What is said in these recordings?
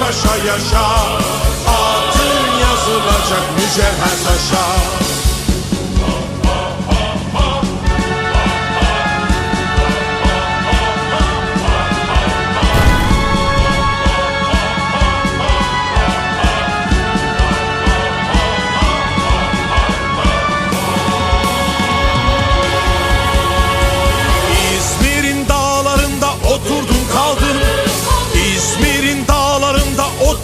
Paşa yaşa. Adın yazılacak mücevher taşa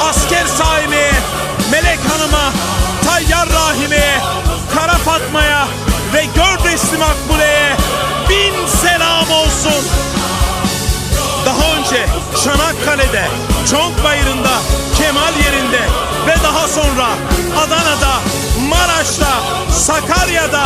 Asker Saime'ye, Melek Hanım'a, Tayyar Rahime'ye, Kara Fatma'ya ve Gördesli Makbule'ye bin selam olsun. Daha önce Çanakkale'de, Çonk Bayırı'nda, Kemal yerinde ve daha sonra Adana'da, Maraş'ta, Sakarya'da,